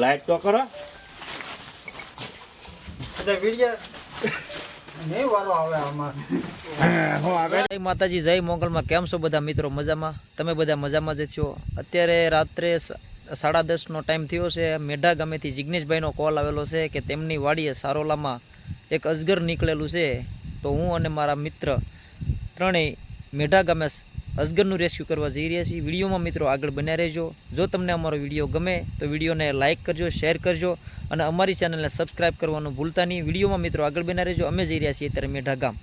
Light તો કરો. Video નહીં વારો આવે આમાં. હું આગળ જય માતાજી જય મોગલમાં. કેમ છો બધા મિત્રો? મજામાં? તમે બધા મજામાં જ છો? અત્યારે રાત્રે સાડા દસનો ટાઈમ થયો છે. મેઢા ગામેથી જિગ્નેશભાઈનો કોલ આવેલો છે કે તેમની વાડીએ સારોલામાં એક અજગર નીકળેલું છે. તો હું અને મારા મિત્ર ત્રણેય મેઢા ગામે અજગરનું રેસ્ક્યુ કરવા જઈ રહ્યા છીએ. વિડીયોમાં મિત્રો આગળ બન્યા રહેજો. જો તમને અમારો વીડિયો ગમે તો વિડીયોને લાઇક કરજો શેર કરજો અને અમારી ચેનલને સબસ્ક્રાઇબ કરવાનું ભૂલતા નહીં. વિડીયોમાં મિત્રો આગળ બન્યા રહેજો. અમે જઈ રહ્યા છીએ અત્યારે મેઢા ગામ.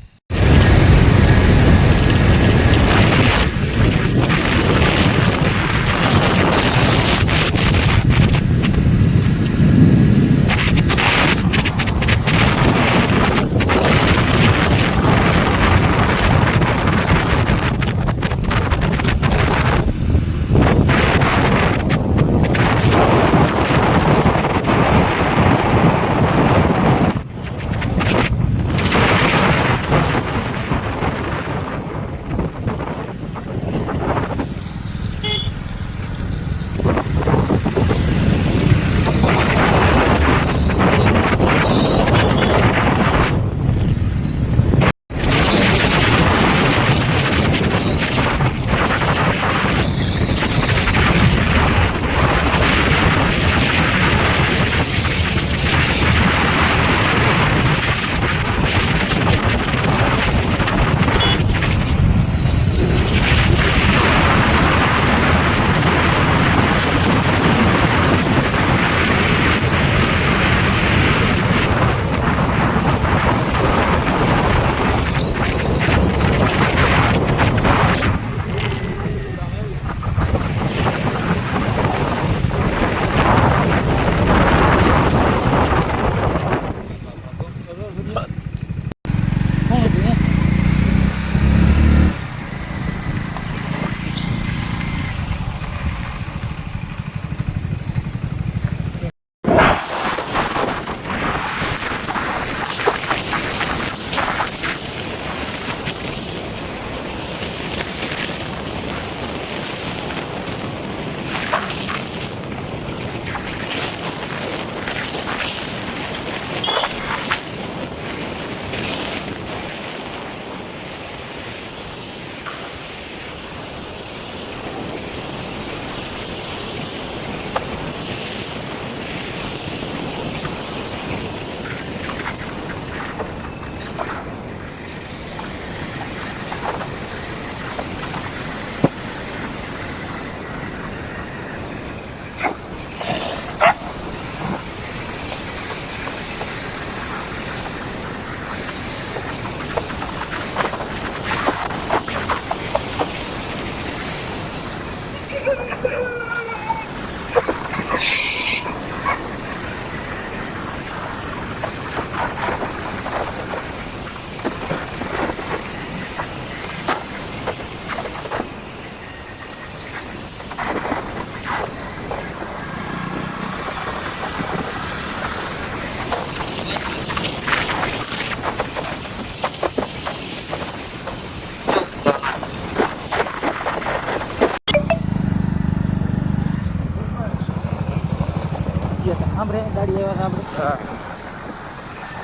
સાંભળે ગાડી આવ્યા સાંભળે. આગળ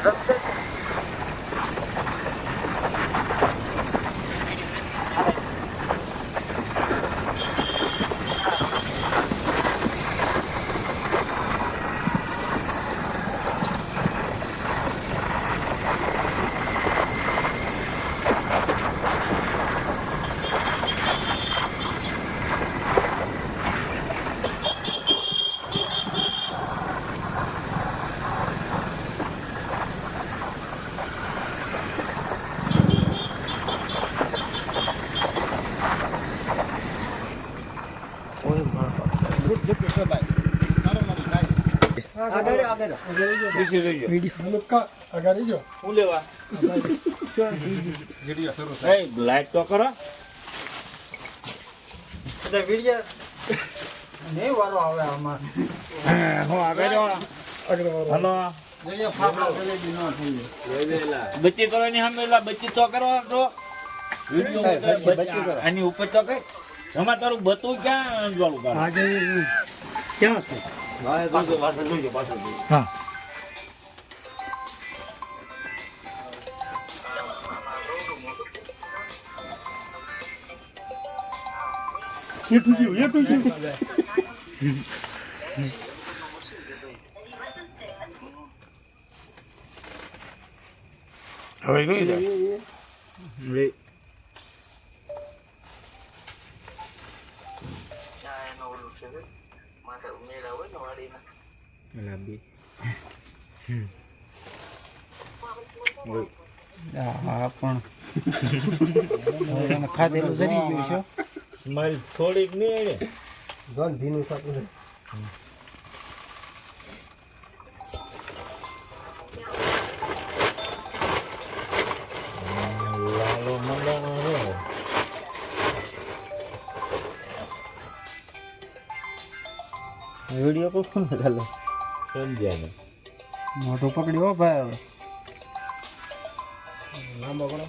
આગળ લાઈટ તો કરો નહીં વારો આવે આમાં હું આગળ આગળ હલો બચ્ચી કરો એની સામે બચ્ચી તો કરો બચી બચી-. આની ઉપર તો કઈ એમાં તારું બતું ક્યાં અંજવાળું કાઢે? આજે ક્યાં છે પાછળ, પાછળ જોઈજો, પાછળ જોઈજો. હા એટલું ગયું એટલું ગયું હવે નહીં જાય. હા પણ. ખાધેલું જરી ગયું છે. સ્મેલ થોડીક નહીં આવે ને? ગંધ વીડિયો કોણ ચાલે? સમજ્યા ને મોઢું પકડ્યો હો ભાઈ હવે. લાંબો કરો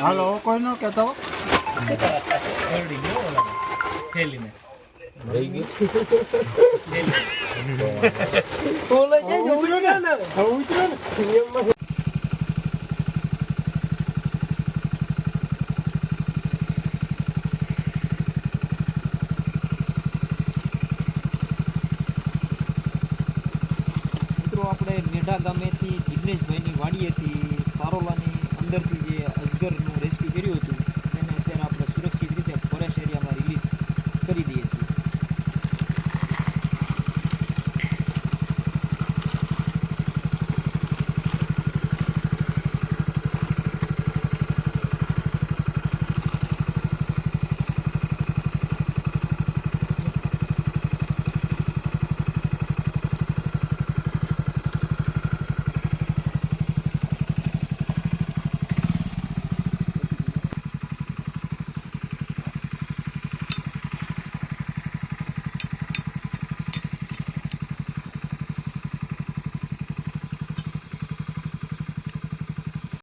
હાલો કોઈ નો કેતો રહી ગયું. મિત્રો આપણે મેઢા ગામેથી જિગ્નેશભાઈની વાડીએથી સારોલાની અંદરથી જે અજગરનું રેસ્ક્યુ કર્યું હતું